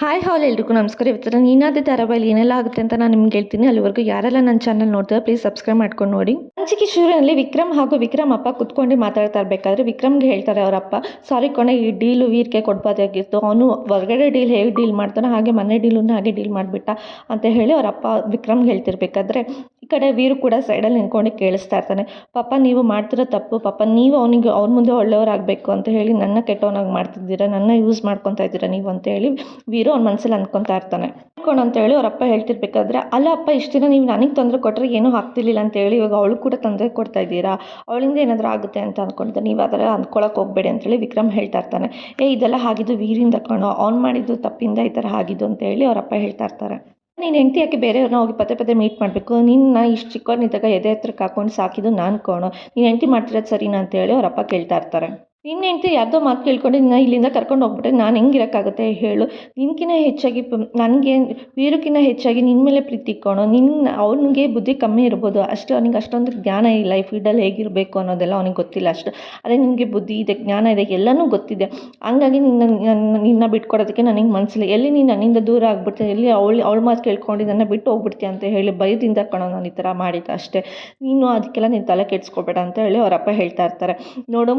Hi ಹಾಲ್ ಎಲ್ರಿಗೂ ನಮಸ್ಕಾರ. ಇವತ್ತು ನೀನಾದ ಧಾರಾವಾಹಿಲಿ ಏನೆಲ್ಲ ಆಗುತ್ತೆ ಅಂತ ನಾನು ನಿಮ್ಗೆ ಹೇಳ್ತೀನಿ. ಅಲ್ಲಿವರೆಗೂ ಯಾರೆಲ್ಲ ನನ್ನ ಚಾನಲ್ ನೋಡ್ತಾರೆ ಪ್ಲೀಸ್ ಸಬ್ಸ್ಕ್ರೈಬ್ ಮಾಡ್ಕೊಂಡು ನೋಡಿ. ಅಂಚಿಕೆ ಶೂರಿನಲ್ಲಿ ವಿಕ್ರಮ್ ಹಾಗೂ ವಿಕ್ರಮ್ ಅಪ್ಪ ಕುತ್ಕೊಂಡು ಮಾತಾಡ್ತಾ ಇರಬೇಕಾದ್ರೆ ವಿಕ್ರಮ್ಗೆ ಹೇಳ್ತಾರೆ ಅವರಪ್ಪ ಸಾರಿ ಕೊನೆ ಈ ಡೀಲು ವೀರ್ಗೆ ಕೊಡ್ಬೋದಾಗಿತ್ತು ಅವನು ಹೊರಗಡೆ ಡೀಲ್ ಹೇಗೆ ಡೀಲ್ ಮಾಡ್ತಾನೋ ಹಾಗೆ ಮನೆ ಡೀಲನ್ನು ಹಾಗೆ ಡೀಲ್ ಮಾಡಿಬಿಟ್ಟ ಅಂತ ಹೇಳಿ ಅವ್ರ ಅವರಪ್ಪ ವಿಕ್ರಮ್ಗೆ ಹೇಳ್ತಿರ್ಬೇಕಾದ್ರೆ ಈ ಕಡೆ ವೀರು ಕೂಡ ಸೈಡಲ್ಲಿ ನಿಂತ್ಕೊಂಡು ಕೇಳಿಸ್ತಾ ಇರ್ತಾನೆ. ಪಾಪ ನೀವು ಮಾಡ್ತಿರೋ ತಪ್ಪು. ಪಾಪ ನೀವು ಅವನಿಗೆ ಅವ್ರ ಮುಂದೆ ಒಳ್ಳೆಯವರಾಗಬೇಕು ಅಂತ ಹೇಳಿ ನನ್ನ ಕೆಟ್ಟವನಾಗಿ ಮಾಡ್ತಿದ್ದೀರಾ? ನನ್ನ ಯೂಸ್ ಮಾಡ್ಕೊತಾ ಇದ್ದೀರಾ ನೀವು? ಅಂತ ಹೇಳಿ ವೀರು ಅವ್ನ ಮನಸ್ಸಲ್ಲಿ ಅನ್ಕೊತಾ ಇರ್ತಾನೆ. ಅನ್ಕೊಂಡು ಅಂತೇಳಿ ಅವರಪ್ಪ ಹೇಳ್ತಿರ್ಬೇಕಾದ್ರೆ, ಅಲ್ಲ ಅಪ್ಪ, ಇಷ್ಟು ದಿನ ನೀವು ನನಗೆ ತೊಂದರೆ ಕೊಟ್ಟರೆ ಏನೂ ಆಗ್ತಿರ್ಲಿಲ್ಲ ಅಂತೇಳಿ ಇವಾಗ ಅವಳು ಕೂಡ ತೊಂದರೆ ಕೊಡ್ತಾ ಇದ್ದೀರಾ? ಅವಳಿಂದ ಏನಾದರೂ ಆಗುತ್ತೆ ಅಂತ ಅಂದ್ಕೊಂಡಿದ್ದೆ ನೀವು ಅದರ ಅಂದ್ಕೊಳಕ್ಕೆ ಹೋಗಬೇಡಿ ಅಂತೇಳಿ ವಿಕ್ರಮ್ ಹೇಳ್ತಾ ಇರ್ತಾನೆ. ಏ, ಇದೆಲ್ಲ ಆಗಿದ್ದು ವೀರಿಂದ ಕಣೋ, ಅವ್ನು ಮಾಡಿದ್ದು ತಪ್ಪಿಂದ ಈ ಥರ ಆಗಿದ್ದು ಅಂತ ಹೇಳಿ ಅವ್ರ ಅಪ್ಪ ಹೇಳ್ತಾ ಇರ್ತಾರೆ. ನೀನು ಹೆಂಡತಿ ಯಾಕೆ ಬೇರೆಯವ್ರನ್ನ ಹೋಗಿ ಪದೇ ಪದೇ ಮೀಟ್ ಮಾಡಬೇಕು? ನಿನ್ನ ಇಷ್ಟು ಚಿಕ್ಕವನಿದ್ದಾಗ ಎದೆ ಹತ್ರಕ್ಕೆ ಹಾಕೊಂಡು ಸಾಕಿದ್ದು ನಾನು ಕೋಣೋ. ನೀನು ಹೆಂಡತಿ ಮಾಡ್ತಿರೋದು ಸರಿನಾ ಅಂತೇಳಿ ಅವ್ರ ಅಪ್ಪ ಕೇಳ್ತಾ ಇರ್ತಾರೆ. ನಿನ್ನ ಹೆಂಡ್ತಿ ಯಾರ್ದೋ ಮಾತು ಕೇಳ್ಕೊಂಡು ನಿನ್ನ ಇಲ್ಲಿಂದ ಕರ್ಕೊಂಡು ಹೋಗ್ಬಿಟ್ರೆ ನಾನು ಹೆಂಗೆ ಇರೋಕ್ಕಾಗುತ್ತೆ ಹೇಳು. ನಿನ್ಕಿನ್ನ ಹೆಚ್ಚಾಗಿ ನನಗೆ ವೀರಕ್ಕಿಂತ ಹೆಚ್ಚಾಗಿ ನಿನ್ನ ಮೇಲೆ ಪ್ರೀತಿ ಇಕ್ಕೋಣ ನಿನ್ನ ಅವನಿಗೆ ಬುದ್ಧಿ ಕಮ್ಮಿ ಇರ್ಬೋದು. ಅಷ್ಟು ಅವ್ನಿಗೆ ಅಷ್ಟೊಂದು ಜ್ಞಾನ ಇಲ್ಲ, ಈ ಫೀಲ್ಡಲ್ಲಿ ಹೇಗಿರಬೇಕು ಅನ್ನೋದೆಲ್ಲ ಅವನಿಗೆ ಗೊತ್ತಿಲ್ಲ ಅಷ್ಟು. ಅದೇ ನಿನಗೆ ಬುದ್ಧಿ ಇದೆ, ಜ್ಞಾನ ಇದೆ, ಎಲ್ಲನೂ ಗೊತ್ತಿದೆ. ಹಂಗಾಗಿ ನಿನ್ನ ನನ್ನ ನಿನ್ನ ಬಿಟ್ಕೊಡೋದಕ್ಕೆ ನನಗೆ ಮನಸ್ಸಿಲ್ಲ ಎಲ್ಲಿ ನೀನು ನನ್ನಿಂದ ದೂರ ಆಗ್ಬಿಡ್ತೀನಿ ಎಲ್ಲಿ ಅವಳು, ಅವಳ ಮಾತು ಕೇಳ್ಕೊಂಡು ನನ್ನ ಬಿಟ್ಟು ಹೋಗ್ಬಿಡ್ತೀಯ ಅಂತ ಹೇಳಿ ಭಯದಿಂದ ಕಣೋ ನಾನು ಈ ಥರ ಮಾಡಿದ್ದೆ ಅಷ್ಟೇ. ನೀನು ಅದಕ್ಕೆಲ್ಲ ನೀನು ತಲೆ ಕೆಡಿಸ್ಕೊಬೇಡ ಅಂತ ಹೇಳಿ ಅವರಪ್ಪ ಹೇಳ್ತಾ ಇರ್ತಾರೆ. ನೋಡು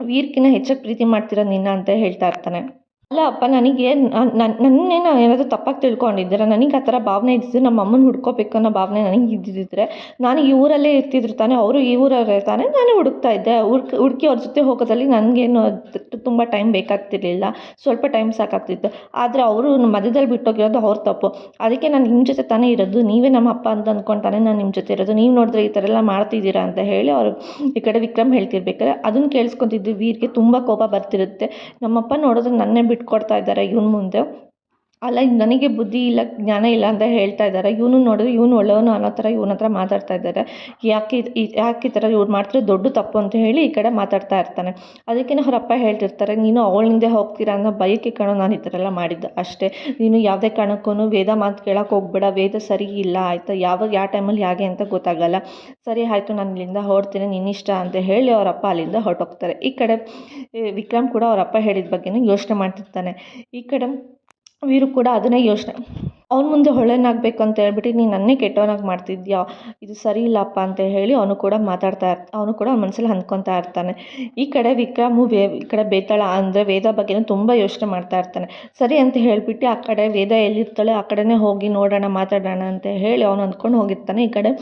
ವೀರ್ಕಿನ್ನ ಹೆಚ್ಚಾಗಿ ಪ್ರೀತಿ ಮಾಡ್ತಿರೋ ನಿನ್ನ ಅಂತ ಹೇಳ್ತಾ ಇರ್ತಾನೆ. ಅಲ್ಲ, ಅಪ್ಪ, ನನಗೆ ನನ್ನೇನು ಏನಾದರೂ ತಪ್ಪಾಗಿ ತಿಳ್ಕೊಂಡಿದ್ದೀರಾ? ನನಗೆ ಆ ಥರ ಭಾವನೆ ಇದ್ದಿದ್ದು ನಮ್ಮ ಅಮ್ಮನ ಹುಡ್ಕೋಬೇಕು ಅನ್ನೋ ಭಾವನೆ ನನಗೆ ಇದ್ದಿದ್ದರೆ ನಾನು ಈ ಊರಲ್ಲೇ ಇರ್ತಿದ್ರು ತಾನೇ, ಅವರು ಈ ಊರವರೇ ತಾನೇ, ನಾನೇ ಹುಡುಕ್ತಾ ಇದ್ದೆ. ಹುಡ್ಕ್, ಹುಡುಕಿ ಅವ್ರ ಜೊತೆ ಹೋಗೋದಲ್ಲಿ ನನಗೇನು ತುಂಬ ಟೈಮ್ ಬೇಕಾಗ್ತಿರ್ಲಿಲ್ಲ. ಸ್ವಲ್ಪ ಟೈಮ್ ಸಾಕಾಗ್ತಿತ್ತು. ಆದರೆ ಅವರು ಮಧ್ಯದಲ್ಲಿ ಬಿಟ್ಟೋಗಿರೋದು ಅವ್ರ ತಪ್ಪು. ಅದಕ್ಕೆ ನಾನು ನಿಮ್ಮ ಜೊತೆ ತಾನೇ ಇರೋದು. ನೀವೇ ನಮ್ಮ ಅಪ್ಪ ಅಂತ ಅಂದ್ಕೊಂಡು ತಾನೇ ನಾನು ನಿಮ್ಮ ಜೊತೆ ಇರೋದು. ನೀವು ನೋಡಿದ್ರೆ ಈ ಥರ ಎಲ್ಲ ಮಾಡ್ತಿದ್ದೀರಾ ಅಂತ ಹೇಳಿ ಅವರು ಈ ಕಡೆ ವಿಕ್ರಮ್ ಹೇಳ್ತಿರ್ಬೇಕಾದ್ರೆ ಅದನ್ನು ಕೇಳಿಸ್ಕೊತಿದ್ದು ವೀರ್ಗೆ ತುಂಬ ಕೋಪ ಬರ್ತಿರುತ್ತೆ. ನಮ್ಮಪ್ಪ ನೋಡಿದ್ರೆ ನನ್ನೇ ಬಿಟ್ಕೊಡ್ತಾ ಇದ್ದಾರೆ ಇವ್ನ ಮುಂದೆ. ಅಲ್ಲ, ನನಗೆ ಬುದ್ಧಿ ಇಲ್ಲ, ಜ್ಞಾನ ಇಲ್ಲ ಅಂತ ಹೇಳ್ತಾ ಇದ್ದಾರೆ. ಇವನು ನೋಡಿದ್ರೆ ಇವನು ಒಳ್ಳೆಯವನು ಅನ್ನೋ ಥರ ಇವನ ಹತ್ರ ಮಾತಾಡ್ತಾ ಇದ್ದಾರೆ. ಯಾಕೆ ಯಾಕೆ ಈ ಥರ ಇವ್ರು ಮಾಡ್ತಿರೋ ದೊಡ್ಡ ತಪ್ಪು ಅಂತ ಹೇಳಿ ಈ ಕಡೆ ಮಾತಾಡ್ತಾ ಇರ್ತಾನೆ. ಅದಕ್ಕೇನೆ ಅವ್ರ ಅಪ್ಪ ಹೇಳ್ತಿರ್ತಾರೆ, ನೀನು ಅವಳಿಂದೆ ಹೋಗ್ತೀರಾ ಅನ್ನೋ ಬಯಕೆ ಕಾಣೋ ನಾನು ಈ ಥರ ಎಲ್ಲ ಮಾಡಿದ್ದೆ ಅಷ್ಟೇ. ನೀನು ಯಾವುದೇ ಕಾರಣಕ್ಕೂ ವೇದ ಮಾತು ಕೇಳೋಕೆ ಹೋಗ್ಬೇಡ, ವೇದ ಸರಿ ಇಲ್ಲ, ಆಯಿತಾ? ಯಾವಾಗ, ಯಾವ ಟೈಮಲ್ಲಿ ಹೇಗೆ ಅಂತ ಗೊತ್ತಾಗಲ್ಲ. ಸರಿ, ಆಯಿತು, ನಾನು ಇಲ್ಲಿಂದ ಹೊರಡ್ತೀನಿ, ನಿನ್ನಿಷ್ಟ ಅಂತ ಹೇಳಿ ಅವರಪ್ಪ ಅಲ್ಲಿಂದ ಹೊರಟೋಗ್ತಾರೆ. ಈ ಕಡೆ ವಿಕ್ರಮ್ ಕೂಡ ಅವರಪ್ಪ ಹೇಳಿದ ಬಗ್ಗೆನೂ ಯೋಚನೆ ಮಾಡ್ತಿರ್ತಾನೆ. ಈ ಕಡೆ ವೀರು ಕೂಡ ಅದನ್ನೇ ಯೋಚನೆ. ಅವ್ನ ಮುಂದೆ ಒಳ್ಳೆಯನಾಗಬೇಕು ಅಂತ ಹೇಳ್ಬಿಟ್ಟು, ನೀನು ನನ್ನೇ ಕೆಟ್ಟವನಾಗಿ ಮಾಡ್ತಿದ್ಯಾ? ಇದು ಸರಿ ಇಲ್ಲಪ್ಪ ಅಂತ ಹೇಳಿ ಅವನು ಕೂಡ ಮಾತಾಡ್ತಾ ಅವನು ಕೂಡ ಅವ್ನ ಮನಸ್ಸಲ್ಲಿ ಅಂದ್ಕೊತಾ ಇರ್ತಾನೆ. ಈ ಕಡೆ ವಿಕ್ರಮು, ವೇ, ಈ ಕಡೆ ಬೇತಾಳ ಅಂದರೆ ವೇದ ಬಗ್ಗೆನೂ ತುಂಬ ಯೋಚನೆ ಮಾಡ್ತಾ ಇರ್ತಾನೆ. ಸರಿ ಅಂತ ಹೇಳಿಬಿಟ್ಟು ಆ ಕಡೆ ವೇದ ಎಲ್ಲಿರ್ತಾಳೆ, ಆ ಕಡೆನೇ ಹೋಗಿ ನೋಡೋಣ, ಮಾತಾಡೋಣ ಅಂತ ಹೇಳಿ ಅವನು ಅಂದ್ಕೊಂಡು ಹೋಗಿರ್ತಾನೆ. ಈ ಕಡೆ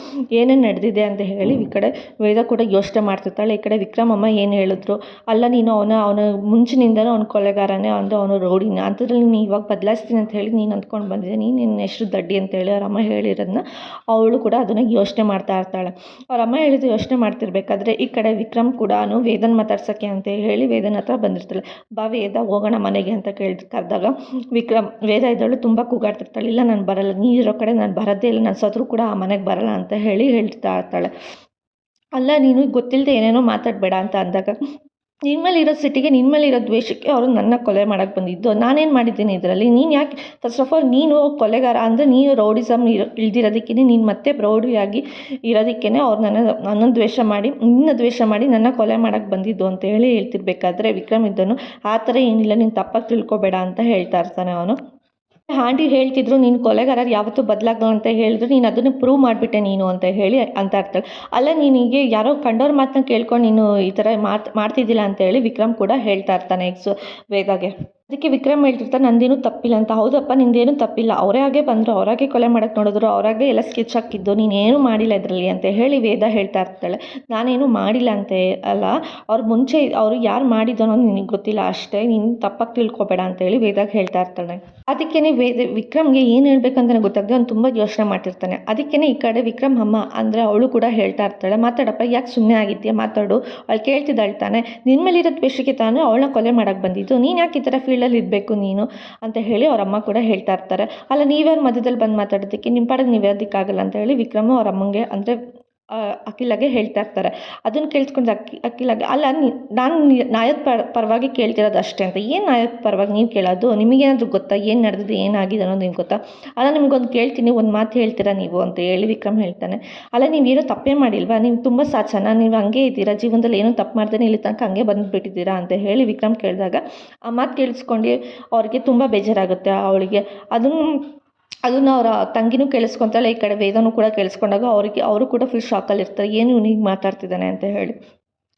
ಏನೇನು ನಡೆದಿದೆ ಅಂತ ಹೇಳಿ ಈ ಕಡೆ ವೇದ ಕೂಡ ಯೋಚನೆ ಮಾಡ್ತಿರ್ತಾಳೆ. ಈ ಕಡೆ ವಿಕ್ರಮಮ್ಮ ಏನು ಹೇಳಿದ್ರು? ಅಲ್ಲ, ನೀನು ಅವನ ಅವನ ಮುಂಚಿನಿಂದನೂ ಅವ್ನ ಕೊಲೆಗಾರನೇ ಅಂದರೆ ಅವನು ರೌಡಿನ. ಅಂಥದ್ರಲ್ಲಿ ನೀನು ಇವಾಗ ಬದಲಾಯಿಸ್ತೀನಿ ಅಂತ ಹೇಳಿ ನೀನು ಅಂದ್ಕೊಂಡು ಬಂದಿದ್ದೆ ನೀನು ನಿನ್ನ ಹೆಸ್ರು ದಡ್ಡಿ ಅಂತೇಳಿ ಅಮ್ಮ ಹೇಳಿರೋದನ್ನ ಅವಳು ಕೂಡ ಅದನ್ನು ಯೋಚನೆ ಮಾಡ್ತಾ ಇರ್ತಾಳೆ. ಅವ್ರ ಅಮ್ಮ ಹೇಳಿದ್ದು ಯೋಚನೆ ಮಾಡ್ತಿರ್ಬೇಕಾದ್ರೆ ಈ ಕಡೆ ವಿಕ್ರಮ್ ಕೂಡ ವೇದನ್ ಮಾತಾಡ್ಸೋಕ್ಕೆ ಅಂತ ಹೇಳಿ ವೇದನ್ ಹತ್ರ ಬಂದಿರ್ತಾಳೆ. ಬಾ ವೇದ, ಹೋಗೋಣ ಮನೆಗೆ ಅಂತ ಕೇಳಿ ಕರೆದಾಗ ವಿಕ್ರಮ್, ವೇದ ಇದ್ದವಳು ತುಂಬ ಕೂಗಾಡ್ತಿರ್ತಾಳೆ. ಇಲ್ಲ, ನಾನು ಬರಲ್ಲ. ನೀರಿರೋ ಕಡೆ ನಾನು ಬರೋದೇ ಇಲ್ಲ. ನಾನು ಸತ್ರು ಕೂಡ ಆ ಮನೆಗೆ ಬರಲ್ಲ ಅಂತ ಹೇಳಿ ಹೇಳ್ತಾ ಇರ್ತಾಳೆ. ಅಲ್ಲ, ನೀನು ಗೊತ್ತಿಲ್ಲದೆ ಏನೇನೋ ಮಾತಾಡಬೇಡ ಅಂತ ಅಂದಾಗ ನಿನ್ನ ಮೇಲೆ ಇರೋ ಸಿಟ್ಟಿಗೆ ನಿನ್ನ ಮೇಲೆ ಇರೋ ದ್ವೇಷಕ್ಕೆ ಅವರು ನನ್ನ ಕೊಲೆ ಮಾಡೋಕ್ಕೆ ಬಂದಿದ್ದು. ನಾನೇನು ಮಾಡಿದ್ದೀನಿ ಇದರಲ್ಲಿ? ನೀನು ಯಾಕೆ ಫಸ್ಟ್ ಆಫ್ ಆಲ್ ನೀನು ಕೊಲೆಗಾರ ಅಂದರೆ ನೀನು ರೌಡಿಸಮ್ ಇರೋ ಇಳ್ದಿರೋದಕ್ಕೇ ನೀನು ಮತ್ತೆ ಪ್ರೌಢಿಯಾಗಿ ಇರೋದಕ್ಕೇ ಅವ್ರು ನನ್ನ ನನ್ನ ದ್ವೇಷ ಮಾಡಿ, ನಿನ್ನ ದ್ವೇಷ ಮಾಡಿ ನನ್ನ ಕೊಲೆ ಮಾಡೋಕ್ಕೆ ಬಂದಿದ್ದು ಅಂತ ಹೇಳಿ ಹೇಳ್ತಿರ್ಬೇಕಾದ್ರೆ ವಿಕ್ರಮ್ ಇದ್ದನು. ಆ ಥರ ಏನಿಲ್ಲ, ನೀನು ತಪ್ಪಾಗಿ ತಿಳ್ಕೊಬೇಡ ಅಂತ ಹೇಳ್ತಾ ಇರ್ತಾನೆ ಅವನು. ಆಂಟಿ ಹೇಳ್ತಿದ್ರು, ನೀನು ಕೊಲೆಗಾರರು ಯಾವತ್ತೂ ಬದಲಾಗಲ್ಲ ಅಂತ ಹೇಳಿದ್ರು, ನೀನು ಅದನ್ನು ಪ್ರೂವ್ ಮಾಡಿಬಿಟ್ಟೆ ನೀನು ಅಂತ ಹೇಳಿ ಅಂತ ಇರ್ತಾಳೆ ಅಲ್ಲ ನಿನಗೆ ಯಾರೋ ಕಂಡವ್ರ ಮಾತನ್ನ ಕೇಳ್ಕೊಂಡು ನೀನು ಈ ಥರ ಮಾತು ಮಾಡ್ತಿದ್ದಿಲ್ಲ ಅಂತ ಹೇಳಿ ವಿಕ್ರಮ್ ಕೂಡ ಹೇಳ್ತಾ ಇರ್ತಾನೆ ಎಕ್ಸು ವೇದಾಗೆ ಅದಕ್ಕೆ ವಿಕ್ರಮ್ ಹೇಳ್ತಿರ್ತಾನೆ, ನಂದೇನು ತಪ್ಪಿಲ್ಲ ಅಂತ. ಹೌದಪ್ಪ, ನಿಂದೇನು ತಪ್ಪಿಲ್ಲ. ಅವರೇ ಹಾಗೆ ಬಂದರು ಅವರಾಗೆ ಕೊಲೆ ಮಾಡೋಕ್ಕೆ ನೋಡಿದ್ರು ಅವರಾಗೆ ಎಲ್ಲ ಸ್ಕೆಚ್ ಹಾಕಿದ್ದು, ನೀನೇನು ಮಾಡಿಲ್ಲ ಇದರಲ್ಲಿ ಅಂತ ಹೇಳಿ ವೇದ ಹೇಳ್ತಾ ಇರ್ತಾಳೆ. ನಾನೇನು ಮಾಡಿಲ್ಲ ಅಂತ ಅಲ್ಲ, ಅವ್ರು ಮುಂಚೆ ಅವರು ಯಾರು ಮಾಡಿದ್ದು ಅನ್ನೋದು ನಿನಗೆ ಗೊತ್ತಿಲ್ಲ, ಅಷ್ಟೇ, ನೀನು ತಪ್ಪಾಗಿ ತಿಳ್ಕೊಬೇಡ ಅಂತ ಹೇಳಿ ವೇದಾಗ ಹೇಳ್ತಾ ಇರ್ತಾಳೆ. ಅದಕ್ಕೇ ವೇದ, ವಿಕ್ರಮ್ಗೆ ಏನು ಹೇಳ್ಬೇಕಂತ ಗೊತ್ತಾಗದೆ ಅವ್ನು ತುಂಬ ಯೋಚನೆ ಮಾಡ್ತಿರ್ತಾನೆ. ಅದಕ್ಕೇ ಈ ಕಡೆ ವಿಕ್ರಮ್ ಅಮ್ಮ ಅಂದರೆ ಅವಳು ಕೂಡ ಹೇಳ್ತಾ ಇರ್ತಾಳೆ, ಮಾತಾಡಪ್ಪ, ಯಾಕೆ ಸುಮ್ಮನೆ ಆಗಿದ್ಯಾ? ಮಾತಾಡು. ಅವಳು ಕೇಳ್ತಿದ್ದಾಳ್ತಾನೆ ನಿನ್ನ ಮೇಲಿರೋ ದ್ವೇಷಕ್ಕೆ ತಾನು ಅವಳನ್ನ ಕೊಲೆ ಮಾಡೋಕ್ಕೆ ಬಂದಿದ್ದು. ನೀನು ಯಾಕೆ ಈ ಥರ ಫೀಲ್ಡಲ್ಲಿ ಇರಬೇಕು ನೀನು ಅಂತ ಹೇಳಿ ಅವ್ರ ಅಮ್ಮ ಕೂಡ ಹೇಳ್ತಾ ಇರ್ತಾರೆ. ಅಲ್ಲ, ನೀವ್ಯಾರು ಮಧ್ಯದಲ್ಲಿ ಬಂದು ಮಾತಾಡೋದಕ್ಕೆ? ನಿಮ್ಮ ಪಾಡಿಗೆ ನೀವು ಇರೋದಕ್ಕಾಗಲ್ಲ ಅಂತ ಹೇಳಿ ವಿಕ್ರಮ ಅವ್ರ ಅಮ್ಮಂಗೆ, ಅಂದರೆ ಅಖಿಲಾಗೆ ಹೇಳ್ತಾ ಇರ್ತಾರೆ. ಅದನ್ನು ಕೇಳಿಸ್ಕೊಂಡು ಅಕ್ಕಿ ಅಖಿಲಾಗೆ, ಅಲ್ಲ ನಾನು ನ್ಯಾಯದ ಪರ, ಪರವಾಗಿ ಕೇಳ್ತಿರೋದು ಅಷ್ಟೇ ಅಂತ. ಏನು ನ್ಯಾಯದ ಪರವಾಗಿ ನೀವು ಕೇಳೋದು? ನಿಮಗೇನಾದರೂ ಗೊತ್ತಾ? ಏನು ನಡೆದಿದೆ? ಏನಾಗಿದೆ ಅನ್ನೋದು ನಿಮ್ಗೆ ಗೊತ್ತಾ? ಅಲ್ಲ, ನಿಮ್ಗೊಂದು ಕೇಳ್ತೀನಿ, ಒಂದು ಮಾತು ಹೇಳ್ತೀರಾ ನೀವು ಅಂತ ಹೇಳಿ ವಿಕ್ರಮ್ ಹೇಳ್ತಾನೆ. ಅಲ್ಲ ನೀವು ಏನೂ ತಪ್ಪೇ ಮಾಡಿಲ್ವಾ? ನೀವು ತುಂಬ ಸಾಚನ, ನೀವು ಹಂಗೆ ಇದ್ದೀರಾ? ಜೀವನದಲ್ಲಿ ಏನೋ ತಪ್ಪು ಮಾಡ್ದೇ ಇಲ್ಲಿ ತನಕ ಹಂಗೆ ಬಂದುಬಿಟ್ಟಿದ್ದೀರಾ ಅಂತ ಹೇಳಿ ವಿಕ್ರಮ್ ಕೇಳಿದಾಗ ಆ ಮಾತು ಕೇಳಿಸ್ಕೊಂಡು ಅವ್ರಿಗೆ ತುಂಬ ಬೇಜಾರಾಗುತ್ತೆ ಅವಳಿಗೆ. ಅದನ್ನು ಅದನ್ನು ಅವರ ತಂಗಿನೂ ಕೇಳಿಸ್ಕೊತಾಳೆ, ಈ ಕಡೆ ವೇದನೂ ಕೂಡ ಕೇಳಿಸ್ಕೊಂಡಾಗ ಅವರಿಗೆ, ಅವರು ಕೂಡ ಫುಲ್ ಶಾಕಲ್ಲಿ ಇರ್ತಾರೆ ಏನು ಇವ್ನು ಹೀಗೆ ಮಾತಾಡ್ತಿದ್ದಾನೆ ಅಂತ ಹೇಳಿ.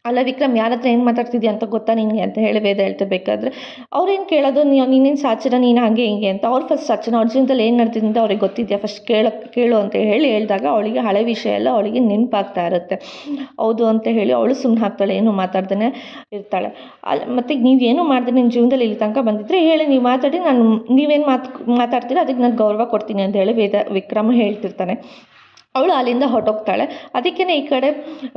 ಅಲ್ಲ ವಿಕ್ರಮ್, ಯಾರ ಹತ್ರ ಏನು ಮಾತಾಡ್ತಿದ್ಯಾ ಅಂತ ಗೊತ್ತಾ ನಿನಗೆ ಅಂತ ಹೇಳಿ ವೇದ ಹೇಳ್ತಿರ್ಬೇಕಾದ್ರೆ ಅವ್ರೇನು ಕೇಳೋದು ನೀನು ನೀನೇನು ಸಾಚರ ನೀನು ಹಾಗೆ ಹಿಂಗೆ ಅಂತ. ಅವ್ರು ಫಸ್ಟ್ ಸಾಚನ ಅವ್ರ ಜೀವನದಲ್ಲಿ ಏನು ನಡ್ತಿದೆ ಅಂತ ಅವ್ರಿಗೆ ಗೊತ್ತಿದೆಯಾ? ಫಸ್ಟ್ ಕೇಳೋ ಕೇಳು ಅಂತ ಹೇಳಿ ಹೇಳಿದಾಗ ಅವಳಿಗೆ ಹಳೆ ವಿಷಯ ಎಲ್ಲ ಅವಳಿಗೆ ನೆನಪಾಗ್ತಾ ಇರುತ್ತೆ. ಹೌದು ಅಂತ ಹೇಳಿ ಅವಳು ಸುಮ್ಮನೆ ಹಾಕ್ತಾಳೆ, ಏನು ಮಾತಾಡ್ದೇ ಇರ್ತಾಳೆ. ಅಲ್ಲಿ ಮತ್ತು ನೀವೇನು ಮಾಡಿದ್ರೆ ನಿನ್ನ ಜೀವನದಲ್ಲಿ ಇಲ್ಲಿ ತನಕ ಬಂದಿದ್ರೆ ಹೇಳಿ, ನೀವು ಮಾತಾಡಿ, ನಾನು ನೀವೇನು ಮಾತು ಮಾತಾಡ್ತೀರಾ ಅದಕ್ಕೆ ನಾನು ಗೌರವ ಕೊಡ್ತೀನಿ ಅಂತ ಹೇಳಿ ವೇದ ವಿಕ್ರಮ ಹೇಳ್ತಿರ್ತಾನೆ. ಅವಳು ಅಲ್ಲಿಂದ ಹೊಟ್ಟೋಗ್ತಾಳೆ ಅದಕ್ಕೇ ಈ ಕಡೆ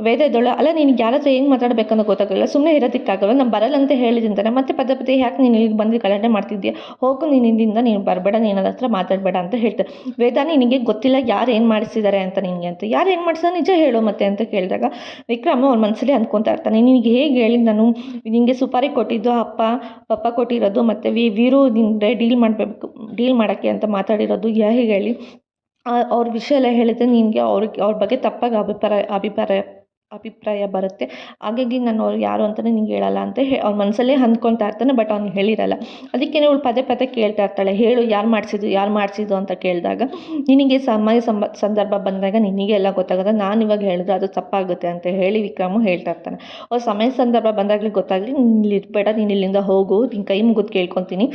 ವೇದ ಇದ್ದಳು ಅಲ್ಲ ನಿನಗೆ ಯಾರ ಹತ್ರ ಹೆಂಗೆ ಮಾತಾಡಬೇಕನ್ನೋ ಗೊತ್ತಾಗಲ್ಲ ಸುಮ್ಮನೆ ಇರೋದಕ್ಕಾಗಲ್ಲ, ನಾನು ಬರಲ್ಲ ಅಂತ ಹೇಳಿದಿಂತಾನೆ ಮತ್ತೆ ಪದೇ ಪದೇ ಯಾಕೆ ನೀನು ಇಲ್ಲಿಗೆ ಬಂದು ಗಲಾಟೆ ಮಾಡ್ತಿದ್ದೀಯ ಹೋಗು ನೀನು ಇಲ್ಲಿಂದ, ನೀನು ಬರಬೇಡ, ನೀನು ಅದ ಹತ್ರ ಮಾತಾಡಬೇಡ ಅಂತ ಹೇಳ್ತಾರೆ ವೇದ, ನಿನಗೆ ಗೊತ್ತಿಲ್ಲ ಯಾರು ಏನು ಮಾಡಿಸಿದ್ದಾರೆ ಅಂತ ನಿನಗೆ ಅಂತ. ಯಾರು ಏನು ಮಾಡಿಸಿದ ನಿಜ ಹೇಳು ಮತ್ತೆ ಅಂತ ಕೇಳಿದಾಗ ವಿಕ್ರಮ ಅವ್ರ ಮನಸ್ಸಲ್ಲಿ ಅಂದ್ಕೊತಾ ಇರ್ತಾನೆ. ನಿನಗೆ ಹೇಗೆ ಹೇಳಿ ನಾನು? ನಿನಗೆ ಸುಪಾರಿ ಕೊಟ್ಟಿದ್ದು ಅಪ್ಪ, ಪಪ್ಪ ಕೊಟ್ಟಿರೋದು ಮತ್ತು ವಿ, ವೀರು ನಿಂಗೆ ಡೀಲ್ ಮಾಡಬೇಕು, ಡೀಲ್ ಮಾಡೋಕ್ಕೆ ಅಂತ ಮಾತಾಡಿರೋದು ಹೇಗೆ ಹೇಳಿ. ಅವ್ರ ವಿಷಯ ಎಲ್ಲ ಹೇಳಿದ್ರೆ ನಿನಗೆ ಅವ್ರಿಗೆ, ಅವ್ರ ಬಗ್ಗೆ ತಪ್ಪಾಗಿ ಅಭಿಪ್ರಾಯ ಅಭಿಪ್ರಾಯ ಅಭಿಪ್ರಾಯ ಬರುತ್ತೆ. ಹಾಗಾಗಿ ನಾನು ಅವ್ರು ಯಾರು ಅಂತಲೇ ನಿಂಗೆ ಹೇಳಲ್ಲ ಅಂತ ಹೇ, ಅವ್ರ ಮನಸ್ಸಲ್ಲೇ ಅಂದ್ಕೊತಾ ಇರ್ತಾನೆ, ಬಟ್ ಅವ್ನು ಹೇಳಿರಲ್ಲ. ಅದಕ್ಕೇ ಅವಳು ಪದೇ ಪದೇ ಕೇಳ್ತಾ ಇರ್ತಾಳೆ, ಹೇಳು ಯಾರು ಮಾಡಿಸಿದ್ದು ಯಾರು ಮಾಡಿಸಿದ್ದು ಅಂತ ಕೇಳಿದಾಗ, ನಿನಗೆ ಸಮಯ ಸಂಬ, ಸಂದರ್ಭ ಬಂದಾಗ ನಿನಗೆ ಎಲ್ಲ ಗೊತ್ತಾಗುತ್ತೆ ನಾನು ಇವಾಗ ಹೇಳಿದ್ರೆ ಅದು ತಪ್ಪಾಗುತ್ತೆ ಅಂತ ಹೇಳಿ ವಿಕ್ರಮು ಹೇಳ್ತಾ ಇರ್ತಾನೆ. ಅವ್ರ ಸಮಯ ಸಂದರ್ಭ ಬಂದಾಗಲೇ ಗೊತ್ತಾಗಲಿ, ನೀನು ಇರಬೇಡ, ನೀನು ಇಲ್ಲಿಂದ ಹೋಗು ನಿನ್ನ ಕೈ ಮುಗಿದು ಕೇಳ್ಕೊತೀನಿ.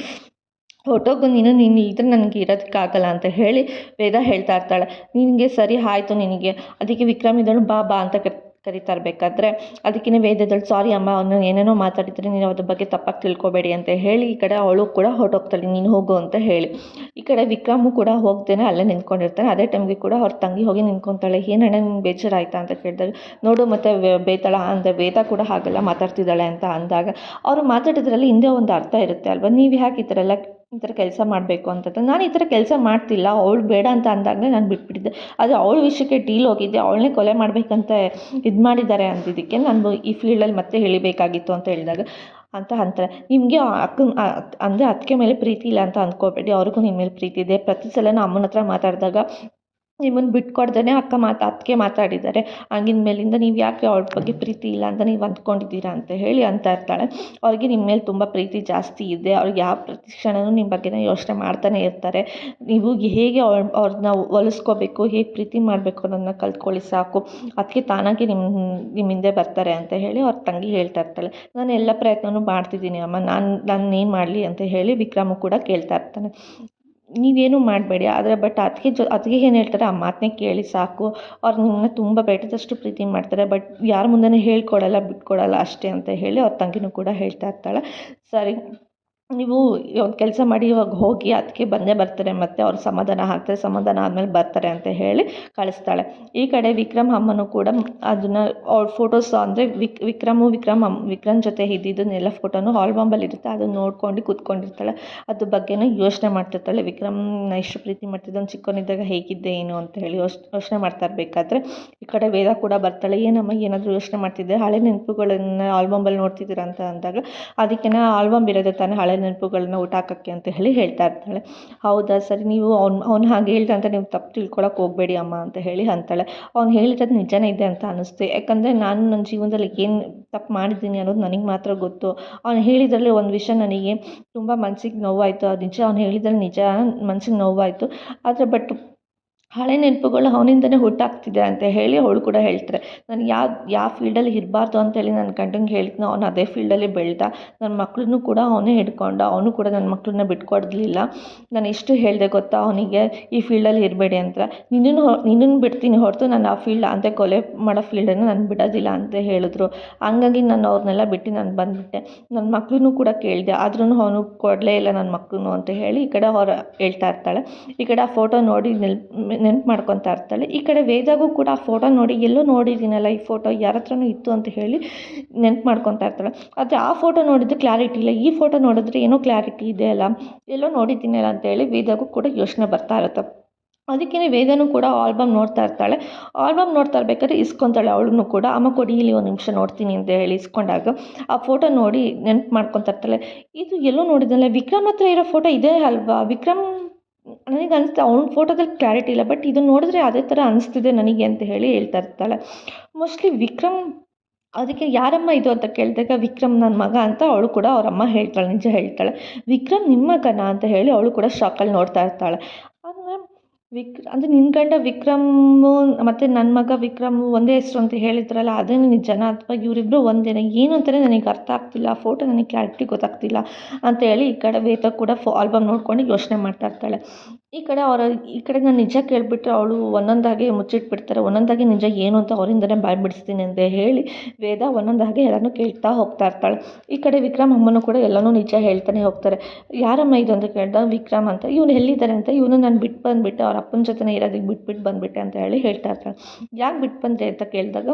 ಹೊರ್ಟೋಗು ನೀನು ನೀನು ಇಲ್ಲದ್ರೆ ನನಗೆ ಇರೋದಕ್ಕಾಗಲ್ಲ ಅಂತ ಹೇಳಿ ವೇದ ಹೇಳ್ತಾ ಇರ್ತಾಳೆ. ನಿನಗೆ ಸರಿ ಆಯಿತು ನಿನಗೆ. ಅದಕ್ಕೆ ವಿಕ್ರಮ್ ಇದ್ದಳು ಬಾ ಬಾ ಅಂತ ಕರ್ ಕರಿತಾ ಇರಬೇಕಾದ್ರೆ ಅದಕ್ಕಿಂತ ವೇದದಳು ಸಾರಿ ಅಮ್ಮ, ಅವನು ಏನೇನೋ ಮಾತಾಡಿದರೆ ನೀನು ಅದ್ರ ಬಗ್ಗೆ ತಪ್ಪಾಗಿ ತಿಳ್ಕೊಬೇಡಿ ಅಂತ ಹೇಳಿ ಈ ಕಡೆ ಅವಳು ಕೂಡ ಹೊರಟೋಗ್ತಾಳೆ. ನೀನು ಹೋಗು ಅಂತ ಹೇಳಿ. ಈ ಕಡೆ ವಿಕ್ರಮು ಕೂಡ ಹೋಗ್ತೇನೆ ಅಲ್ಲೇ ನಿಂತ್ಕೊಂಡಿರ್ತಾನೆ. ಅದೇ ಟೈಮ್ಗೆ ಕೂಡ ಅವ್ರ ತಂಗಿ ಹೋಗಿ ನಿಂತ್ಕೊತಾಳೆ. ಏನಣ್ಣ ನಿನ್ಗೆ ಬೇಜಾರಾಯ್ತಾ ಅಂತ ಕೇಳಿದಾಗ, ನೋಡು ಮತ್ತು ಬೇತಾಳ ಅಂದರೆ ವೇದ ಕೂಡ ಹಾಗೆಲ್ಲ ಮಾತಾಡ್ತಿದ್ದಾಳೆ ಅಂತ ಅಂದಾಗ, ಅವರು ಮಾತಾಡಿದ್ರಲ್ಲಿ ಹಿಂದೆ ಒಂದು ಅರ್ಥ ಇರುತ್ತೆ ಅಲ್ವಾ? ನೀವು ಯಾಕೆ ಈ ಥರ ಎಲ್ಲ ಈ ಥರ ಕೆಲಸ ಮಾಡಬೇಕು ಅಂತಂದ್ರೆ ನಾನು ಈ ಥರ ಕೆಲಸ ಮಾಡ್ತಿಲ್ಲ, ಅವಳು ಬೇಡ ಅಂತ ಅಂದಾಗಲೇ ನಾನು ಬಿಟ್ಬಿಟ್ಟಿದ್ದೆ. ಆದರೆ ಅವಳ ವಿಷಯಕ್ಕೆ ಡೀಲ್ ಹೋಗಿದ್ದೆ, ಅವಳನ್ನೇ ಕೊಲೆ ಮಾಡಬೇಕಂತ ಇದು ಮಾಡಿದ್ದಾರೆ ಅಂದಿದ್ದಕ್ಕೆ ನಾನು ಈ ಫೀಲ್ಡಲ್ಲಿ ಮತ್ತೆ ಇಳಿಬೇಕಾಗಿತ್ತು ಅಂತ ಹೇಳಿದಾಗ. ಅಂತ ಅಂತಾರೆ. ನಿಮಗೆ ಅಕ್ಕನ ಅಂದರೆ ಅತ್ತಿಗೆ ಮೇಲೆ ಪ್ರೀತಿ ಇಲ್ಲ ಅಂತ ಅಂದ್ಕೋಬೇಡಿ ಅವ್ರಿಗೂ ನಿಮ್ಮ ಮೇಲೆ ಪ್ರೀತಿ ಇದೆ. ಪ್ರತಿ ಸಲ ಅಮ್ಮನ ಹತ್ರ ಮಾತಾಡಿದಾಗ ನಿಮ್ಮನ್ನು ಬಿಟ್ಕೊಡ್ದೇ ಅಕ್ಕ ಮಾತು, ಅತ್ತಿಗೆ ಮಾತಾಡಿದ್ದಾರೆ. ಆಗಿನ ಮೇಲಿಂದ ನೀವು ಯಾಕೆ ಅವ್ಳ ಬಗ್ಗೆ ಪ್ರೀತಿ ಇಲ್ಲ ಅಂತ ನೀವು ಅಂದ್ಕೊಂಡಿದ್ದೀರಾ ಅಂತ ಹೇಳಿ ಅಂತ ಇರ್ತಾಳೆ. ಅವ್ರಿಗೆ ನಿಮ್ಮ ಮೇಲೆ ತುಂಬ ಪ್ರೀತಿ ಜಾಸ್ತಿ ಇದೆ. ಅವ್ರಿಗೆ ಯಾವ ಪ್ರತಿ ಕ್ಷಣವೂ ನಿಮ್ಮ ಬಗ್ಗೆನೇ ಯೋಚನೆ ಮಾಡ್ತಾನೆ ಇರ್ತಾರೆ. ನೀವು ಹೇಗೆ ಅವ್ರ ಅವ್ರನ್ನ ಒಲಿಸ್ಕೋಬೇಕು ಹೇಗೆ ಪ್ರೀತಿ ಮಾಡಬೇಕು ಅನ್ನೋದನ್ನ ಕಲ್ತ್ಕೊಳ್ಳಿ ಸಾಕು. ಅದಕ್ಕೆ ತಾನಾಗಿ ನಿಮ್ಮ ನಿಮ್ಮ ಹಿಂದೆ ಬರ್ತಾರೆ ಅಂತ ಹೇಳಿ ಅವ್ರ ತಂಗಿ ಹೇಳ್ತಾ ಇರ್ತಾಳೆ. ನಾನು ಎಲ್ಲ ಪ್ರಯತ್ನವೂ ಮಾಡ್ತಿದ್ದೀನಿ ಅಮ್ಮ. ನಾನು ನಾನು ಏನು ಮಾಡಲಿ ಅಂತ ಹೇಳಿ ವಿಕ್ರಮ ಕೂಡ ಕೇಳ್ತಾ ಇರ್ತಾನೆ. ನೀವೇನು ಮಾಡಬೇಡಿ. ಆದರೆ ಬಟ್ ಅದಕ್ಕೆ ಜೊ, ಅತ್ತಿಗೆ ಏನು ಹೇಳ್ತಾರೆ, ಆ ಮಾತನ್ನೇ ಕೇಳಿ ಸಾಕು. ಅವ್ರು ನಿಮ್ಮನ್ನ ತುಂಬ ಬೇಟದಷ್ಟು ಪ್ರೀತಿ ಮಾಡ್ತಾರೆ. ಬಟ್ ಯಾರ ಮುಂದೆಯೂ ಹೇಳ್ಕೊಡಲ್ಲ, ಬಿಟ್ಕೊಡಲ್ಲ ಅಷ್ಟೇ ಅಂತ ಹೇಳಿ ಅವ್ರ ತಂಗಿಯೂ ಕೂಡ ಹೇಳ್ತಾ ಇರ್ತಾಳೆ. ಸರಿ. ನೀವು ಒಂದು ಕೆಲಸ ಮಾಡಿ ಇವಾಗ ಹೋಗಿ ಅದಕ್ಕೆ ಬಂದೇ ಬರ್ತಾರೆ, ಮತ್ತು ಅವ್ರು ಸಮಾಧಾನ ಆಗ್ತಾರೆ, ಸಮಾಧಾನ ಆದಮೇಲೆ ಬರ್ತಾರೆ ಅಂತ ಹೇಳಿ ಕಳಿಸ್ತಾಳೆ. ಈ ಕಡೆ ವಿಕ್ರಮ್ ಅಮ್ಮನೂ ಕೂಡ ಅದನ್ನು ಅವ್ರ ಫೋಟೋಸ್ ಅಂದರೆ ವಿಕ್, ವಿಕ್ರಮು, ವಿಕ್ರಮ್ ಅಮ್ಮ, ವಿಕ್ರಮ್ ಜೊತೆ ಇದ್ದಿದ್ದನ್ನೆಲ್ಲ ಫೋಟೋನು ಆಲ್ಬಂಬಲ್ಲಿ ಇರುತ್ತೆ, ಅದನ್ನು ನೋಡ್ಕೊಂಡು ಕೂತ್ಕೊಂಡಿರ್ತಾಳೆ. ಅದ್ರ ಬಗ್ಗೆನೂ ಯೋಚನೆ ಮಾಡ್ತಿರ್ತಾಳೆ. ವಿಕ್ರಮ್ನ ಎಷ್ಟು ಪ್ರೀತಿ ಮಾಡ್ತಿದ್ದೆ ಅವ್ನು ಚಿಕ್ಕವನಿದ್ದಾಗ ಹೇಗಿದ್ದೆ ಏನು ಅಂತ ಹೇಳಿ ಯೋಚ್, ಯೋಚನೆ ಮಾಡ್ತಾ ಇರಬೇಕಾದ್ರೆ ಈ ಕಡೆ ವೇದ ಕೂಡ ಬರ್ತಾಳೆ. ಏನಮ್ಮ, ಏನಾದರೂ ಯೋಚನೆ ಮಾಡ್ತಿದ್ದೆ? ಹಳೆ ನೆನಪುಗಳನ್ನು ಆಲ್ಬಂಬಲ್ಲಿ ನೋಡ್ತಿದ್ದೀರಾ ಅಂತ ಅಂದಾಗ ಅದಕ್ಕೆ ಆಲ್ಬಮ್ ಇರೋದೇ ತಾನೇ ಹಳೆ ನೆನಪುಗಳನ್ನ ಹುಟ್ಟಾಕೋಕ್ಕೆ ಅಂತ ಹೇಳಿ ಹೇಳ್ತಾ ಇರ್ತಾಳೆ. ಹೌದಾ ಸರಿ, ನೀವು ಅವ್ನು ಅವ್ನು ಹಾಗೆ ಹೇಳ್ದ ಅಂತ ನೀವು ತಪ್ಪು ತಿಳ್ಕೊಳಕ್ಕೆ ಹೋಗಬೇಡಿ ಅಮ್ಮ ಅಂತ ಹೇಳಿ ಅಂತಾಳೆ. ಅವ್ನು ಹೇಳಿರೋದು ನಿಜನೇ ಇದೆ ಅಂತ ಅನ್ನಿಸ್ತು ಯಾಕಂದರೆ ನಾನು ನನ್ನ ಜೀವನದಲ್ಲಿ ಏನು ತಪ್ಪು ಮಾಡಿದ್ದೀನಿ ಅನ್ನೋದು ನನಗೆ ಮಾತ್ರ ಗೊತ್ತು. ಅವ್ನು ಹೇಳಿದ್ರಲ್ಲಿ ಒಂದು ವಿಷಯ ನನಗೆ ತುಂಬ ಮನ್ಸಿಗೆ ನೋವಾಯಿತು. ಅದು ನಿಜ ಅವ್ನು ಹೇಳಿದ್ರಲ್ಲಿ ನಿಜ ಮನ್ಸಿಗೆ ನೋವಾಯಿತು. ಆದರೆ ಬಟ್ ಹಳೆ ನೆನಪುಗಳು ಅವನಿಂದನೇ ಹುಟ್ಟಾಗ್ತಿದೆ ಅಂತ ಹೇಳಿ ಅವಳು ಕೂಡ ಹೇಳ್ತಾರೆ. ನಾನು ಯಾವ ಯಾವ ಫೀಲ್ಡಲ್ಲಿ ಇರಬಾರ್ದು ಅಂತೇಳಿ ನನ್ನ ಗಂಡಂಗೆ ಹೇಳಿದ್ನೋ, ಅವನು ಅದೇ ಫೀಲ್ಡಲ್ಲಿ ಬೆಳೆದ, ನನ್ನ ಮಕ್ಕಳನ್ನು ಕೂಡ ಅವನೇ ಹಿಡ್ಕೊಂಡ, ಅವನು ಕೂಡ ನನ್ನ ಮಕ್ಕಳನ್ನ ಬಿಟ್ಕೊಡಲಿಲ್ಲ. ನಾನು ಇಷ್ಟು ಹೇಳಿದೆ ಗೊತ್ತಾ, ಅವನಿಗೆ ಈ ಫೀಲ್ಡಲ್ಲಿ ಇರಬೇಡಿ ಅಂತ ನಿನ್ನನ್ನು ನಿನ್ನನ್ನು ಬಿಡ್ತೀನಿ ಹೊರತು ನಾನು ಆ ಫೀಲ್ಡ್ ಅಂದರೆ ಕೊಲೆ ಮಾಡೋ ಫೀಲ್ಡನ್ನು ನಾನು ಬಿಡೋದಿಲ್ಲ ಅಂತ ಹೇಳಿದ್ರು. ಹಂಗಾಗಿ ನಾನು ಅವ್ರನ್ನೆಲ್ಲ ಬಿಟ್ಟು ನಾನು ಬಂದ್ಬಿಟ್ಟೆ. ನನ್ನ ಮಕ್ಕಳನ್ನು ಕೂಡ ಕೇಳಿದೆ ಆದ್ರೂ ಅವನು ಕೊಡಲೇ ಇಲ್ಲ ನನ್ನ ಮಕ್ಕಳನ್ನು ಅಂತ ಹೇಳಿ ಈ ಕಡೆ ಅವ್ರು ಹೇಳ್ತಾ ಇರ್ತಾಳೆ. ಈ ಕಡೆ ಆ ಫೋಟೋ ನೋಡಿ ನೆಲ್ ನೆನ್ಪು ಮಾಡ್ಕೊತಾ ಇರ್ತಾಳೆ. ಈ ಕಡೆ ವೇದಾಗೂ ಕೂಡ ಆ ಫೋಟೋ ನೋಡಿ, ಎಲ್ಲೋ ನೋಡಿದ್ದೀನಲ್ಲ ಈ ಫೋಟೋ ಯಾರ ಹತ್ರನೂ ಇತ್ತು ಅಂತ ಹೇಳಿ ನೆನ್ಪು ಮಾಡ್ಕೊತಾ ಇರ್ತಾಳೆ. ಆದರೆ ಆ ಫೋಟೋ ನೋಡಿದ್ರೆ ಕ್ಲಾರಿಟಿ ಇಲ್ಲ. ಈ ಫೋಟೋ ನೋಡಿದ್ರೆ ಏನೋ ಕ್ಲಾರಿಟಿ ಇದೆ ಅಲ್ಲ. ಎಲ್ಲೋ ನೋಡಿದ್ದೀನಲ್ಲ ಅಂತೇಳಿ ವೇದಾಗೂ ಕೂಡ ಯೋಚನೆ ಬರ್ತಾ ಇರುತ್ತೆ. ಅದಕ್ಕೇ ವೇದನೂ ಕೂಡ ಆಲ್ಬಮ್ ನೋಡ್ತಾ ಇರ್ತಾಳೆ. ಆಲ್ಬಮ್ ನೋಡ್ತಾ ಇರ್ಬೇಕಾದ್ರೆ ಇಸ್ಕೊತಾಳೆ ಅವಳನ್ನು ಕೂಡ. ಅಮ್ಮ ಕೊಡಿ, ಇಲ್ಲಿ ಒಂದು ನಿಮಿಷ ನೋಡ್ತೀನಿ ಅಂತ ಹೇಳಿ ಇಸ್ಕೊಂಡಾಗ ಆ ಫೋಟೋ ನೋಡಿ ನೆನ್ಪು ಮಾಡ್ಕೊತಾ ಇರ್ತಾಳೆ. ಇದು ಎಲ್ಲೋ ನೋಡಿದ್ನಲ್ಲ ವಿಕ್ರಮ್ ಹತ್ರ ಇರೋ ಫೋಟೋ ಇದೇ ಅಲ್ವಾ? ವಿಕ್ರಮ್ ನನಗೆ ಅನಿಸ್ತು ಅವ್ನ ಫೋಟೋದಲ್ಲಿ ಕ್ಲಾರಿಟಿ ಇಲ್ಲ ಬಟ್ ಇದು ನೋಡಿದ್ರೆ ಅದೇ ಥರ ಅನಿಸ್ತಿದೆ ನನಗೆ ಅಂತ ಹೇಳಿ ಹೇಳ್ತಾ ಇರ್ತಾಳೆ. ಮೋಸ್ಟ್ಲಿ ವಿಕ್ರಮ್, ಅದಕ್ಕೆ ಯಾರಮ್ಮ ಇದು ಅಂತ ಕೇಳಿದಾಗ ವಿಕ್ರಮ್ ನನ್ನ ಮಗ ಅಂತ ಅವಳು ಕೂಡ ಅವರಮ್ಮ ಹೇಳ್ತಾಳೆ, ನಿಜ ಹೇಳ್ತಾಳೆ. ವಿಕ್ರಮ್ ನಿಮ್ಮ ಮಗನಾ ಅಂತ ಹೇಳಿ ಅವಳು ಕೂಡ ಶಾಕಲ್ಲಿ ನೋಡ್ತಾ ಇರ್ತಾಳೆ. ವಿಕ್ ಅಂದರೆ ನಿನ್ನ ಗಂಡ ವಿಕ್ರಮು ಮತ್ತು ನನ್ನ ಮಗ ವಿಕ್ರಮು ಒಂದೇ ಹೆಸರು ಅಂತ ಹೇಳಿದ್ರಲ್ಲ ಅದೇನು ನಿಜನಾ ಅಥವಾ ಇವರಿಬ್ಬರು ಒಂದೇನಾ? ಏನು ಅಂತಲೇ ನನಗೆ ಅರ್ಥ ಆಗ್ತಿಲ್ಲ ಫೋಟೋ ನನಗೆ ಕ್ಲಾರಿಟಿ ಗೊತ್ತಾಗ್ತಿಲ್ಲ ಅಂತ ಹೇಳಿ ಈ ಕಡೆ ವೇದ ಕೂಡ ಫೋ ಆಲ್ಬಮ್ ನೋಡ್ಕೊಂಡು ಯೋಚನೆ ಮಾಡ್ತಾ ಇರ್ತಾಳೆ. ಈ ಕಡೆ ಅವರ, ಈ ಕಡೆ ನಾನು ನಿಜ ಕೇಳಿಬಿಟ್ರೆ ಅವಳು ಒಂದೊಂದಾಗಿ ಮುಚ್ಚಿಟ್ಬಿಡ್ತಾರೆ. ಒಂದೊಂದಾಗಿ ನಿಜ ಏನು ಅಂತ ಅವರಿಂದನೇ ಬಾಯಿ ಬಿಡಿಸ್ತೀನಿ ಅಂತ ಹೇಳಿ ವೇದ ಒಂದೊಂದಾಗಿ ಎಲ್ಲನೂ ಕೇಳ್ತಾ ಹೋಗ್ತಾ ಇರ್ತಾಳೆ. ಈ ಕಡೆ ವಿಕ್ರಮ್ ಅಮ್ಮನೂ ಕೂಡ ಎಲ್ಲನೂ ನಿಜ ಹೇಳ್ತಾನೆ ಹೋಗ್ತಾರೆ. ಯಾರಮ್ಮ ಇದು ಅಂತ ಕೇಳಿದಾಗ ವಿಕ್ರಮ್ ಅಂತ. ಇವ್ನು ಎಲ್ಲಿದ್ದಾರೆ ಅಂತ? ಇವನು ನಾನು ಬಿಟ್ಟು ಬಂದುಬಿಟ್ಟೆ ಅವ್ರ ಅಪ್ಪನ ಜೊತೆನೇ ಇರೋದಕ್ಕೆ ಬಿಟ್ಬಿಟ್ಟು ಬಂದುಬಿಟ್ಟೆ ಅಂತ ಹೇಳಿ ಹೇಳ್ತಾ ಇರ್ತಾಳೆ. ಯಾಕೆ ಬಿಟ್ಟು ಬಂದೆ ಅಂತ ಕೇಳಿದಾಗ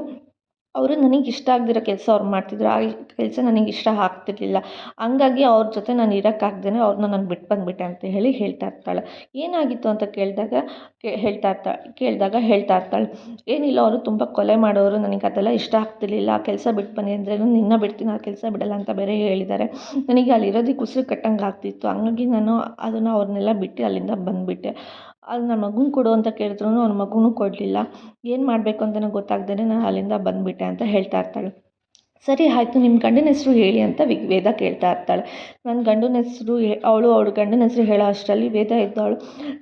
ಅವರು ನನಗೆ ಇಷ್ಟ ಆಗದಿರೋ ಕೆಲಸ ಅವ್ರು ಮಾಡ್ತಿದ್ರು, ಆ ಕೆಲಸ ನನಗೆ ಇಷ್ಟ ಆಗ್ತಿರ್ಲಿಲ್ಲ. ಹಂಗಾಗಿ ಅವ್ರ ಜೊತೆ ನಾನು ಇರೋಕ್ಕಾಗ್ದೇ ಅವ್ರನ್ನ ನಾನು ಬಿಟ್ಟು ಬಂದುಬಿಟ್ಟೆ ಅಂತ ಹೇಳಿ ಹೇಳ್ತಾ ಇರ್ತಾಳೆ. ಏನಾಗಿತ್ತು ಅಂತ ಕೇಳಿದಾಗ ಹೇಳ್ತಾ ಇರ್ತಾಳೆ ಕೇಳಿದಾಗ ಹೇಳ್ತಾ ಇರ್ತಾಳೆ, ಏನಿಲ್ಲ ಅವರು ತುಂಬ ಕೊಲೆ ಮಾಡೋರು, ನನಗೆ ಅದೆಲ್ಲ ಇಷ್ಟ ಆಗ್ತಿರ್ಲಿಲ್ಲ, ಆ ಕೆಲಸ ಬಿಟ್ಟು ಬನ್ನಿ ಅಂದ್ರೆ ನಿನ್ನ ಬಿಡ್ತೀನಿ, ಆ ಕೆಲಸ ಬಿಡಲ್ಲ ಅಂತ ಬೇರೆ ಹೇಳಿದ್ದಾರೆ. ನನಗೆ ಅಲ್ಲಿರೋದಕ್ಕೆ ಉಸಿರು ಕಟ್ಟಂಗೆ ಆಗ್ತಿತ್ತು. ಹಂಗಾಗಿ ನಾನು ಅದನ್ನು ಅವ್ರನ್ನೆಲ್ಲ ಬಿಟ್ಟು ಅಲ್ಲಿಂದ ಬಂದುಬಿಟ್ಟೆ. ಅದು ನನ್ನ ಮಗುನ ಕೊಡು ಅಂತ ಕೇಳಿದ್ರು ಅವ್ನ ಮಗುನೂ ಕೊಡಲಿಲ್ಲ. ಏನು ಮಾಡಬೇಕು ಅಂತಲೇ ಗೊತ್ತಾಗ್ದೇ ನಾನು ಅಲ್ಲಿಂದ ಬಂದುಬಿಟ್ಟೆ ಅಂತ ಹೇಳ್ತಾ ಇರ್ತಾಳೆ. ಸರಿ, ಆಯಿತು ನಿಮ್ಮ ಗಂಡನ ಹೆಸರು ಹೇಳಿ ಅಂತ ವಿ ವೇದ ಕೇಳ್ತಾ ಇರ್ತಾಳೆ. ನನ್ನ ಗಂಡನ ಹೆಸರು ಅವಳು ಅವಳ ಗಂಡನ ಹೆಸರು ಹೇಳೋ ಅಷ್ಟರಲ್ಲಿ ವೇದ ಇದ್ದವಳು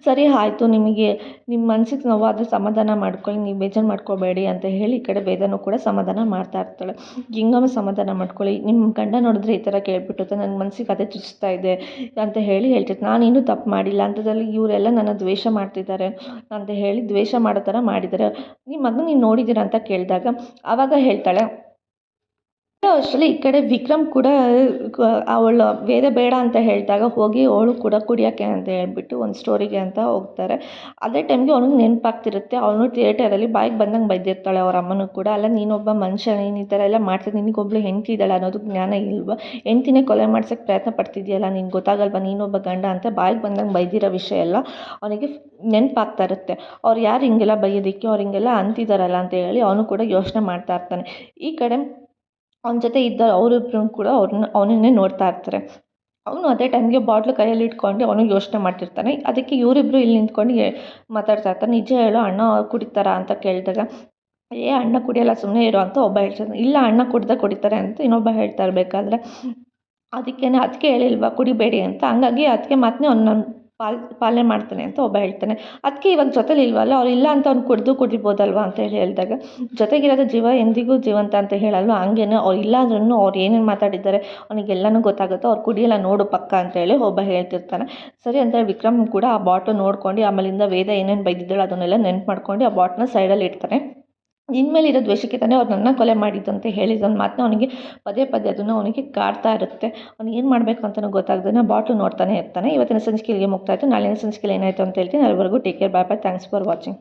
ಸರಿ, ಆಯಿತು, ನಿಮಗೆ ನಿಮ್ಮ ಮನ್ಸಿಗೆ ನೋವಾದರೆ ಸಮಾಧಾನ ಮಾಡ್ಕೊಳ್ಳಿ, ನೀವು ಬೇಜಾರು ಮಾಡ್ಕೋಬೇಡಿ ಅಂತ ಹೇಳಿ ಈ ಕಡೆ ವೇದನೂ ಕೂಡ ಸಮಾಧಾನ ಮಾಡ್ತಾ ಇರ್ತಾಳೆ. ಹಿಂಗಮ್ಮ ಸಮಾಧಾನ ಮಾಡ್ಕೊಳ್ಳಿ. ನಿಮ್ಮ ಗಂಡ ನೋಡಿದ್ರೆ ಈ ಥರ ಕೇಳ್ಬಿಟ್ಟುತ್ತೆ ನನ್ನ ಮನ್ಸಿಗೆ ಅದೇ ಚುಚ್ತಾ ಇದೆ ಅಂತ ಹೇಳಿ ಹೇಳ್ತಿತ್ತು ನಾನೇನು ತಪ್ಪು ಮಾಡಿಲ್ಲ, ಅಂಥದ್ರಲ್ಲಿ ಇವರೆಲ್ಲ ನನ್ನ ದ್ವೇಷ ಮಾಡ್ತಿದ್ದಾರೆ ಅಂತ ಹೇಳಿ ದ್ವೇಷ ಮಾಡೋ ಥರ ಮಾಡಿದ್ದಾರೆ. ನಿಮ್ಮ ಮಗನ ನೀವು ನೋಡಿದ್ದೀರಾ ಅಂತ ಕೇಳಿದಾಗ ಆವಾಗ ಹೇಳ್ತಾಳೆ ಅಷ್ಟರಲ್ಲಿ ಈ ಕಡೆ ವಿಕ್ರಮ್ ಕೂಡ ಅವಳು ವೇದ ಬೇಡ ಅಂತ ಹೇಳಿದಾಗ ಹೋಗಿ ಅವಳು ಕೂಡ ಕುಡಿಯೋಕ್ಕೆ ಅಂತ ಹೇಳ್ಬಿಟ್ಟು ಒಂದು ಸ್ಟೋರಿಗೆ ಅಂತ ಹೋಗ್ತಾರೆ. ಅದೇ ಟೈಮ್ಗೆ ಅವನಿಗೆ ನೆನಪಾಗ್ತಿರುತ್ತೆ. ಅವನು ಥಿಯೇಟರಲ್ಲಿ ಬಾಯಿಗೆ ಬಂದಂಗೆ ಬೈದಿರ್ತಾಳೆ ಅವ್ರ ಅಮ್ಮನೂ ಕೂಡ. ಅಲ್ಲ, ನೀನೊಬ್ಬ ಮನುಷ್ಯ, ನೀನು ಈ ಥರ ಎಲ್ಲ ಮಾಡ್ತೀನಿ ನಿನಗೊಬ್ಳು ಹೆಂಡತಿ ಅನ್ನೋದು ಜ್ಞಾನ ಇಲ್ವಾ? ಹೆಂಡ್ತಿನೇ ಕೊಲೆ ಮಾಡ್ಸೋಕ್ಕೆ ಪ್ರಯತ್ನ ಪಡ್ತಿದ್ಯಲ್ಲ, ನಿನ್ಗೆ ಗೊತ್ತಾಗಲ್ವಾ ನೀನೊಬ್ಬ ಗಂಡ ಅಂತ? ಬಾಯಿಗೆ ಬಂದಂಗೆ ಬೈದಿರೋ ವಿಷಯ ಎಲ್ಲ ಅವನಿಗೆ ನೆನಪಾಗ್ತಾ ಇರುತ್ತೆ. ಅವ್ರು ಯಾರು ಹಿಂಗೆಲ್ಲ ಬೈಯೋದಿಕ್ಕೆ, ಅವ್ರು ಹಿಂಗೆಲ್ಲ ಅಂತಿದ್ದಾರಲ್ಲ ಅಂತ ಹೇಳಿ ಅವನು ಕೂಡ ಯೋಚನೆ ಮಾಡ್ತಾ ಇರ್ತಾನೆ. ಈ ಕಡೆ ಅವನ ಜೊತೆ ಇದ್ದ ಅವರಿಬ್ರು ಕೂಡ ಅವ್ರನ್ನ ಅವನನ್ನೇ ನೋಡ್ತಾ ಇರ್ತಾರೆ. ಅವನು ಅದೇ ಟೈಮ್ಗೆ ಬಾಟ್ಲು ಕೈಯಲ್ಲಿ ಇಟ್ಕೊಂಡು ಅವನು ಯೋಚನೆ ಮಾಡ್ತಿರ್ತಾನೆ. ಅದಕ್ಕೆ ಇವರಿಬ್ರು ಇಲ್ಲಿ ನಿಂತ್ಕೊಂಡು ಮಾತಾಡ್ತಾ ಇರ್ತಾರೆ. ನಿಜ ಹೇಳು, ಅಣ್ಣ ಕುಡಿತಾರಾ ಅಂತ ಕೇಳಿದಾಗ, ಏ, ಅಣ್ಣ ಕುಡಿಯಲ್ಲ ಸುಮ್ಮನೆ ಇರೋ ಅಂತ ಒಬ್ಬ ಹೇಳ್ತಾನೆ. ಇಲ್ಲ, ಅಣ್ಣ ಕುಡ್ದೆ ಕುಡಿತಾರೆ ಅಂತ ಇನ್ನೊಬ್ಬ ಹೇಳ್ತಾ ಇರಬೇಕಾದ್ರೆ, ಅದಕ್ಕೇನೆ ಅದಕ್ಕೆ ಹೇಳಿಲ್ವಾ, ಕುಡಿಬೇಡಿ ಅಂತ. ಹಂಗಾಗಿ ಅದಕ್ಕೆ ಮತ್ತೆ ಅವ್ನು ಪಾಲ್, ಪಾಲನೆ ಮಾಡ್ತಾನೆ ಅಂತ ಒಬ್ಬ ಹೇಳ್ತಾನೆ. ಅದಕ್ಕೆ ಇವನ್ ಜೊತೆಲಿ ಇಲ್ವಲ್ಲ ಅವ್ರು ಇಲ್ಲ ಅಂತ ಅವ್ನು ಕುಡಿದು ಕುಡಿಬೋದಲ್ವ ಅಂತ ಹೇಳಿ ಹೇಳಿದಾಗ, ಜೊತೆಗಿರೋದು ಜೀವ ಎಂದಿಗೂ ಜೀವಂತ ಅಂತ ಹೇಳಲ್ವ? ಹಂಗೇನೆ ಅವ್ರು ಇಲ್ಲ ಅಂದ್ರೂ ಅವ್ರು ಏನೇನು ಮಾತಾಡಿದ್ದಾರೆ, ಅವನಿಗೆಲ್ಲನೂ ಗೊತ್ತಾಗುತ್ತೋ? ಅವ್ರು ಕುಡಿಯಲ್ಲ ನೋಡು ಪಕ್ಕ ಅಂತ ಹೇಳಿ ಒಬ್ಬ ಹೇಳ್ತಿರ್ತಾನೆ. ಸರಿ ಅಂತ ವಿಕ್ರಮ್ ಕೂಡ ಆ ಬಾಟ್ಲು ನೋಡ್ಕೊಂಡು ಆಮೇಲಿಂದ ವೇದ ಏನೇನು ಬೈದಿದ್ದಾಳೆ ಅದನ್ನೆಲ್ಲ ನೆನ್ಪು ಮಾಡ್ಕೊಂಡು ಆ ಬಾಟ್ನ ಸೈಡಲ್ಲಿ ಇಡ್ತಾನೆ. ಇನ್ಮೇಲೆ ಇರೋ ದ್ವೇಷಕ್ಕೆ ತಾನೇ ಅವ್ರು ನನ್ನ ಕೊಲೆ ಮಾಡಿದ್ದು ಅಂತ ಒಂದು ಮಾತನ್ನ ಅವನಿಗೆ ಪದೇ ಪದೇ ಅದನ್ನು ಅವನಿಗೆ ಕಾಡ್ತಾ ಇರುತ್ತೆ. ಅವ್ನು ಏನು ಮಾಡಬೇಕು ಅಂತಲೂ ಗೊತ್ತಾಗ್ದೇ ಬಾಟ್ಲು ನೋಡ್ತಾನೆ ಇರ್ತಾನೆ. ಇವತ್ತಿನ ಸಂಚಿಕೆ ಇಲ್ಲಿಗೆ ಮುಗ್ತಾಯಿತ್ತು ನಾಳಿನ ಸಂಚಿಕೆಯಲ್ಲಿ ಏನಾಯಿತು ಅಂತ ಹೇಳ್ತೀನಿ. ಅಲ್ಲಿವರೆಗೂ take care. Bye bye. Thanks for watching.